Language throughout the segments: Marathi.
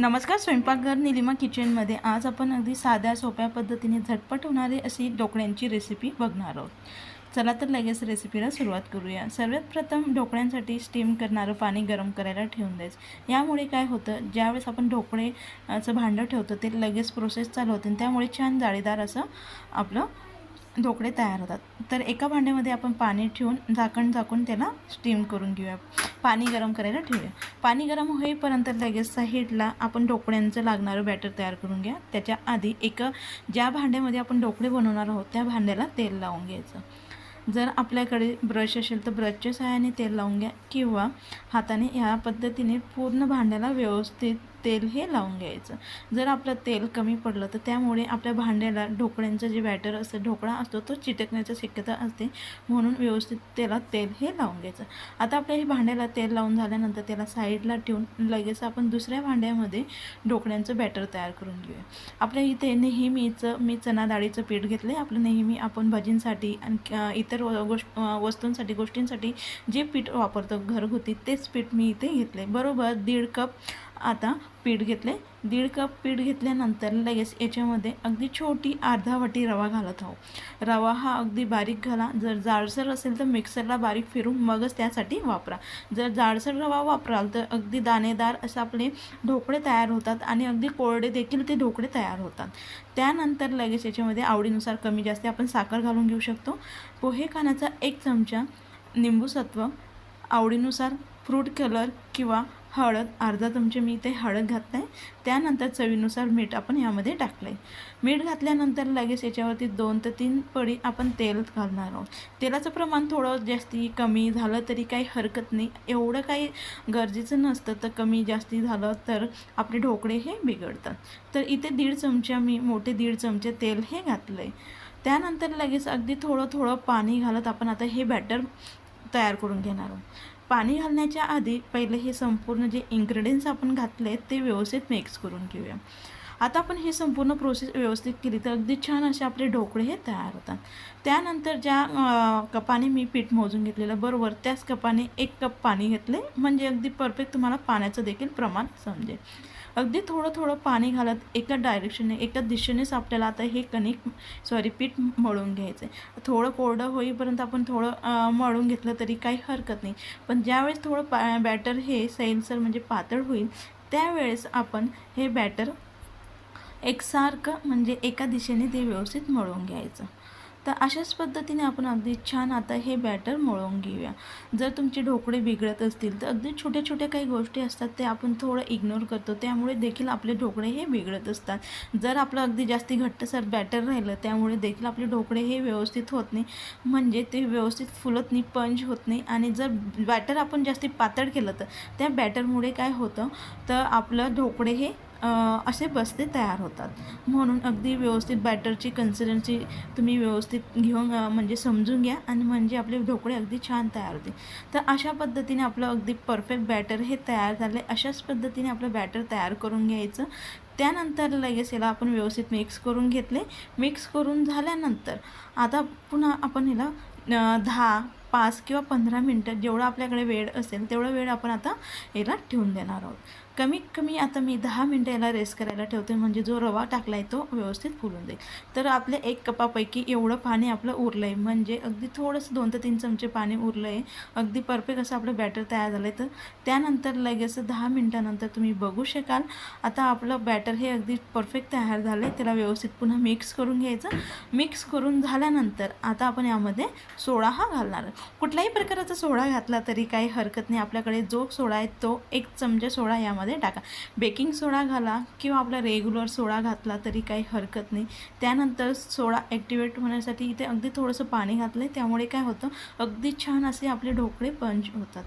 नमस्कार स्वयंपाकघर निलिमा किचनमध्ये आज आपण अगदी साध्या सोप्या पद्धतीने झटपट होणारी अशी ढोकळ्यांची रेसिपी बघणार आहोत. चला तर लगेच रेसिपीला सुरुवात करूया. सर्वात प्रथम ढोकळ्यांसाठी स्टीम करणारं पाणी गरम करायला ठेवून द्यायचं. यामुळे काय होतं ज्यावेळेस आपण ढोकळेचं भांडं ठेवतो ते लगेच प्रोसेस चालू होते आणि त्यामुळे छान जाळीदार असं आपलं ढोकळे तयार होतात. तर एका भांड्यामध्ये आपण पाणी ठेवून झाकण झाकून त्याला स्टीम करून घेऊया. पाणी गरम करायला ठेवूया. पाणी गरम होईपर्यंत लगेच साईडला आपण ढोकळ्यांचं लागणारं बॅटर तयार करून घ्या. त्याच्या आधी एक ज्या भांड्यामध्ये आपण ढोकळे बनवणार आहोत त्या भांड्याला तेल लावून घ्यायचं. जर आपल्याकडे ब्रश असेल तर ब्रशच्या सहाय्याने तेल लावून घ्या किंवा हाताने ह्या पद्धतीने पूर्ण भांड्याला व्यवस्थित तेल हे लावून घ्यायचं. जर आपलं तेल कमी पडलं तर त्यामुळे आपल्या भांड्याला ढोकळ्यांचं जे बॅटर असतं ढोकळा असतो तो चिटकण्याची शक्यता असते. म्हणून व्यवस्थित त्याला तेल हे लावून घ्यायचं. आता आपल्या हे भांड्याला तेल लावून झाल्यानंतर त्याला साईडला ठेवून लगेच आपण दुसऱ्या भांड्यामध्ये ढोकळ्यांचं बॅटर तयार करून घेऊया. आपल्या इथे नेहमीचं मी चना डाळीचं पीठ घेतलं आहे आपलं नेहमी आपण भजींसाठी आणि इतर व- गोष्ट वस्तूंसाठी गोष्टींसाठी जे पीठ वापरतो घरगुती तेच पीठ मी इथे घेतले बरोबर दीड कप आता पीठ घेतले दीड कप पीठ घेतल्यानंतर लगेच याच्यामध्ये अगदी छोटी अर्धा वाटी रवा घालत आहो रवा हा अगदी बारीक घाला. जर जाडसर असेल तर मिक्सरला बारीक फिरून मगच त्यासाठी वापरा. जर जाडसर रवा वापराल तर अगदी दाणेदार असं आपले ढोकळे तयार होतात आणि अगदी कोरडे देखील ते ढोकळे तयार होतात. त्यानंतर लगेच याच्यामध्ये आवडीनुसार कमी जास्त आपण साखर घालून घेऊ शकतो. पोहे खाण्याचा एक चमचा निंबूसत्व आवडीनुसार फ्रूट कलर किंवा हळद अर्धा चमचे मी इथे हळद घातलं आहे त्यानंतर चवीनुसार मीठ आपण यामध्ये टाकलं आहे मीठ घातल्यानंतर लगेच याच्यावरती दोन ते तीन पडी आपण तेल घालणार आहोत. तेलाचं प्रमाण थोडं जास्ती कमी झालं तरी काही हरकत नाही. एवढं काही गरजेचं नसतं तर कमी जास्ती झालं तर आपले ढोकळे हे बिघडतात. तर इथे दीड चमचा मी मोठे दीड चमचे तेल हे घातलं आहे त्यानंतर लगेच अगदी थोडं थोडं पाणी घालत आपण आता हे बॅटर तयार करून घेणार आहोत. पाणी घालण्याच्या आधी पहिले हे संपूर्ण जे इन्ग्रेडियंट्स आपण घातले ते व्यवस्थित मिक्स करून घेऊया. आता आपण हे संपूर्ण प्रोसेस व्यवस्थित केली तर अगदी छान असे आपले ढोकळे हे तयार होतात. त्यानंतर ज्या कपाने मी पीठ मोजून घेतलेलं बरोबर त्याच कपाने एक कप पाणी घेतले. म्हणजे अगदी परफेक्ट तुम्हाला पाण्याचं देखील प्रमाण समजेल. अगदी थोडं थोडं पाणी घालत एका डायरेक्शनने एका दिशेनेच आपल्याला आता हे कणिक सॉरी पीठ मळून घ्यायचं आहे थोडं कोरडं होईपर्यंत आपण थोडं मळून घेतलं तरी काही हरकत नाही. पण ज्यावेळेस थोडं पा बॅटर हे सैलसर म्हणजे पातळ होईल त्यावेळेस आपण हे बॅटर एकसारखं म्हणजे एका दिशेने ते व्यवस्थित मळून घ्यायचं. तर अशाच पद्धतीने आपण अगदी छान आता हे बॅटर मळवून घेऊया. जर तुमचे ढोकळे बिघडत असतील तर अगदी छोट्या छोट्या काही गोष्टी असतात ते आपण थोडं इग्नोर करतो. त्यामुळे देखील आपले ढोकळे हे बिघडत असतात. जर आपलं अगदी जास्ती घट्टसर बॅटर राहिलं त्यामुळे देखील आपले ढोकळे हे व्यवस्थित होत नाही. म्हणजे ते व्यवस्थित फुलत नाही पंच होत नाही. आणि जर बॅटर आपण जास्ती पातळ केलं तर त्या बॅटरमुळे काय होतं? तर आपलं ढोकळे हे असे बस्ते तयार होतात. म्हणून अगदी व्यवस्थित बॅटरची कन्सिस्टन्सी तुम्ही व्यवस्थित घेऊन म्हणजे समजून घ्या आणि म्हणजे आपले ढोकळे अगदी छान तयार होते तर अशा पद्धतीने आपलं अगदी परफेक्ट बॅटर हे तयार झाले अशाच पद्धतीने आपलं बॅटर तयार करून घ्यायचं. त्यानंतर लगेच याला आपण व्यवस्थित मिक्स करून घेतले. मिक्स करून झाल्यानंतर आता पुन्हा आपण याला दहा पाच किंवा पंधरा मिनटं जेवढा आपल्याकडे वेळ असेल तेवढा वेळ आपण आता याला ठेवून देणार आहोत. कमीत कमी आता मी दहा मिनटं याला रेस्ट करायला ठेवते. म्हणजे जो रवा टाकला आहे तो व्यवस्थित फुलून जाईल. तर आपल्या एक कपापैकी एवढं पाणी आपलं उरलं आहे म्हणजे अगदी थोडंसं दोन ते तीन चमचे पाणी उरलं आहे अगदी परफेक्ट असं आपलं बॅटर तयार झालं आहे तर त्यानंतर लगेच दहा मिनटानंतर तुम्ही बघू शकाल. आता आपलं बॅटर हे अगदी परफेक्ट तयार झालं आहे त्याला व्यवस्थित पुन्हा मिक्स करून घ्यायचं. मिक्स करून झाल्यानंतर आता आपण यामध्ये सोडा हा घालणार. कुठल्याही प्रकाराचा सोडा घातला तरी काही हरकत नाही. आपल्याकडे जो सोडा आहे तो एक चमचा सोडा यामध्ये टाका. बेकिंग सोडा घाला किंवा आपला रेग्युलर सोडा घातला तरी काही हरकत नाही. त्यानंतर सोडा ॲक्टिवेट होण्यासाठी इथे अगदी थोडंसं पाणी घातलं आहे त्यामुळे काय होतं? अगदी छान असे आपले ढोकळे पंच होतात.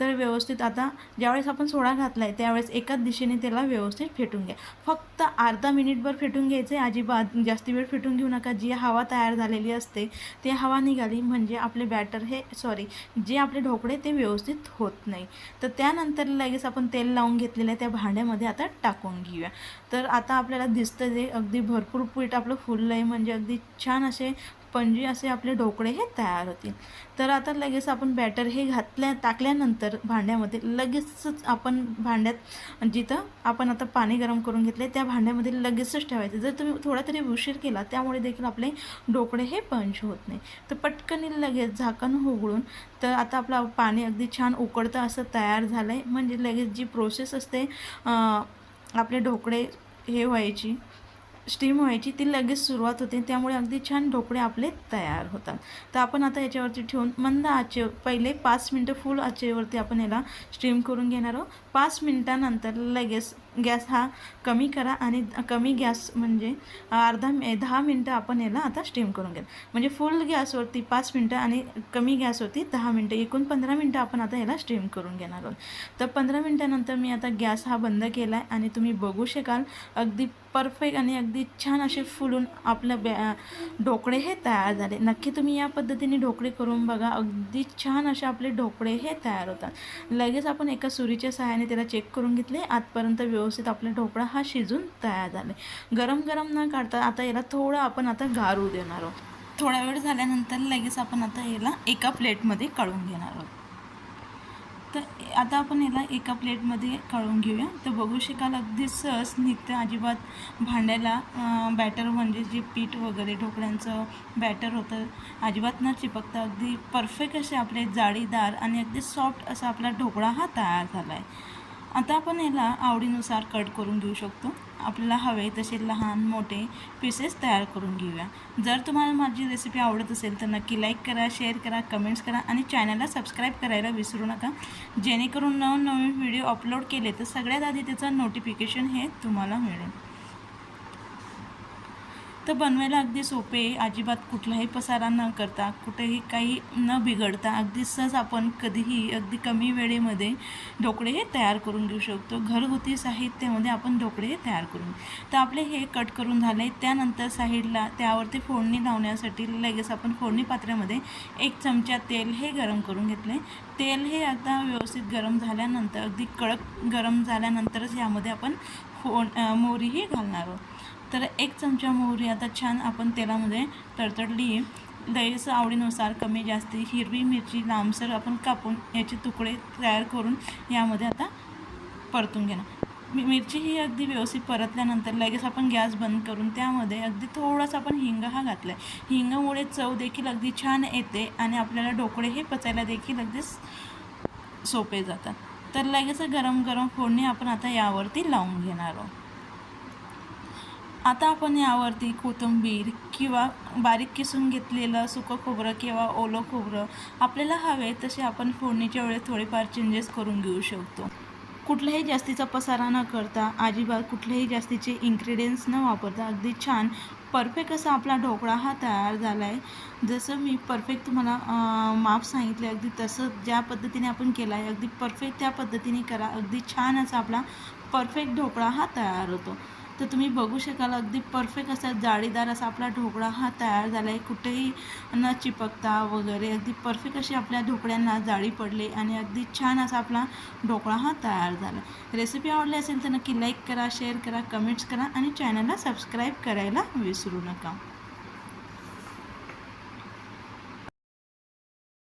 तर व्यवस्थित आता ज्यावेळेस आपण सोडा घातला आहे त्यावेळेस एकाच दिशेने त्याला व्यवस्थित फेटून घ्या. फक्त अर्धा मिनिटभर फेटून घ्यायचं आहे अजिबात जास्त वेळ फेटून घेऊ नका. जी हवा तयार झालेली असते ती हवा निघाली म्हणजे आपले बॅटर हे सॉरी जे आपले ढोकळे ते व्यवस्थित होत नाही. तर त्यानंतर लगेच आपण तेल लावून घेतलेलं त्या भांड्यामध्ये आता टाकून घेऊया. तर आता आपल्याला दिसतं जे अगदी भरपूर पीठ आपलं फुललं आहे म्हणजे अगदी छान असे पणजी असे आपले ढोकळे हे तयार होतील. तर आता लगेच आपण बॅटर हे घातल्या टाकल्यानंतर भांड्यामध्ये लगेचच आपण भांड्यात जिथं आपण आता पाणी गरम करून घेतले त्या भांड्यामध्ये लगेचच ठेवायचं. जर तुम्ही थोडा तरी उशीर केला त्यामुळे देखील आपले ढोकळे हे पंच होत नाही. तर पटकन लगेच झाकण उघडून तर आता आपलं पाणी अगदी छान उकळतं असं तयार झालं आहे म्हणजे लगेच जी प्रोसेस असते आपले ढोकळे हे व्हायची स्टीम व्हायची ती लगेच सुरुवात होते त्यामुळे अगदी छान ढोकळे आपले तयार होतात. तर आपण आता याच्यावरती ठेवून मंद आचे पहिले पाच मिनटं फुल आचेवरती आपण याला स्टीम करून घेणार आहोत. पाच मिनटानंतर लगेच गॅस हा कमी करा आणि कमी गॅस म्हणजे अर्धा दहा मिनटं आपण याला आता स्टीम करून घ्या. म्हणजे फुल गॅसवरती पाच मिनटं आणि कमी गॅसवरती दहा मिनटं एकूण पंधरा मिनटं आपण आता याला स्टीम करून घेणार आहोत. तर पंधरा मिनटानंतर मी आता गॅस हा बंद केला आहे आणि तुम्ही बघू शकाल अगदी परफेक्ट आणि अगदी छान असे फुलून आपलं बॅ ढोकळे हे तयार झाले. नक्की तुम्ही या पद्धतीने ढोकळे करून बघा अगदी छान असे आपले ढोकळे हे तयार होतात. लगेच आपण एका सुरीच्या सहाय्याने त्याला चेक करून घेतले आजपर्यंत व्यवस्थित व्यवस्थित आपला ढोकळा हा शिजून तयार झाले. गरम गरम न काढता आता याला थोडं आपण आता गारू देणार आहोत. थोडा वेळ झाल्यानंतर लगेच आपण आता याला एका प्लेटमध्ये काढून घेणार आहोत. तर आता आपण याला एका प्लेटमध्ये काढून घेऊया. तर बघू शकाल अगदी सहज निघतं अजिबात भांड्याला बॅटर म्हणजे जे पीठ वगैरे ढोकळ्यांचं बॅटर होतं अजिबात न चिपकता अगदी परफेक्ट असे आपले जाळीदार आणि अगदी सॉफ्ट असा आपला ढोकळा हा तयार झाला आहे आता आपण याला आवडीनुसार कट करून घेऊ शकतो. आपल्याला हवे तसे लहान मोठे पीसेस तयार करून घेऊया. जर तुम्हाला माझी रेसिपी आवडत असेल तर नक्की लाईक करा शेअर करा कमेंट्स करा आणि चॅनलला सबस्क्राईब करायला विसरू नका. जेणेकरून नवनवीन व्हिडिओ अपलोड केले तर सगळ्यात आधी त्याचं नोटिफिकेशन हे तुम्हाला मिळेल. तर बनवायला अगदी सोपे अजिबात कुठलाही पसारा न करता कुठेही काही न बिघडता अगदी सहज आपण कधीही अगदी कमी वेळेमध्ये ढोकळे हे तयार करून घेऊ शकतो. घरगुती साहित्यामध्ये आपण ढोकळे हे तयार करून तर आपले हे कट करून झाले. त्यानंतर साईडला त्यावरती फोडणी लावण्यासाठी लगेच आपण फोडणी पात्र्यामध्ये एक चमचा तेल हे गरम करून घेतले. तेल हे आता व्यवस्थित गरम झाल्यानंतर अगदी कडक गरम झाल्यानंतरच यामध्ये आपण फोड मोहरीही घालणार आहोत. तर एक चमचा मोहरी आता छान आपण तेलामध्ये तडतडली. दहीचं आवडीनुसार कमी जास्ती हिरवी मिरची लांबसर आपण कापून याचे तुकडे तयार करून यामध्ये आता परतून घेणार. मिरची ही अगदी व्यवस्थित परतल्यानंतर लगेच आपण गॅस बंद करून त्यामध्ये अगदी थोडासा आपण हिंग हा घातला आहे हिंगामुळे चव देखील अगदी छान येते आणि आपल्याला ढोकळे हे पचायला देखील अगदी सोपे जातात. तर लगेच गरम गरम फोडणी आपण आता यावरती लावून घेणार आहोत. आता आपण यावरती कोथिंबीर किंवा बारीक किसून घेतलेलं सुकं खोबरं किंवा ओलं खोबरं आपल्याला हवे तसे आपण फोडणीच्या वेळेस थोडेफार चेंजेस करून घेऊ शकतो. कुठलाही जास्तीचा पसारा न करता अजिबात कुठलेही जास्तीचे इन्ग्रेडियंट्स न वापरता अगदी छान परफेक्ट असा आपला ढोकळा हा तयार झाला आहे जसं मी परफेक्ट तुम्हाला माप सांगितलं अगदी तसं ज्या पद्धतीने आपण केला आहे अगदी परफेक्ट त्या पद्धतीने करा. अगदी छान असा आपला परफेक्ट ढोकळा हा तयार होतो. तर तुम्ही बघू शकाल अगदी परफेक्ट असा जाळीदार असा आपला ढोकळा हा तयार झाला आहे कुठेही न चिपकता वगैरे अगदी परफेक्ट अशी आपल्या ढोकळ्यांना जाळी पडली आणि अगदी छान असा आपला ढोकळा हा तयार झाला. रेसिपी आवडली असेल तर नक्की लाईक करा शेअर करा कमेंट्स करा आणि चॅनलला सबस्क्राईब करायला विसरू नका.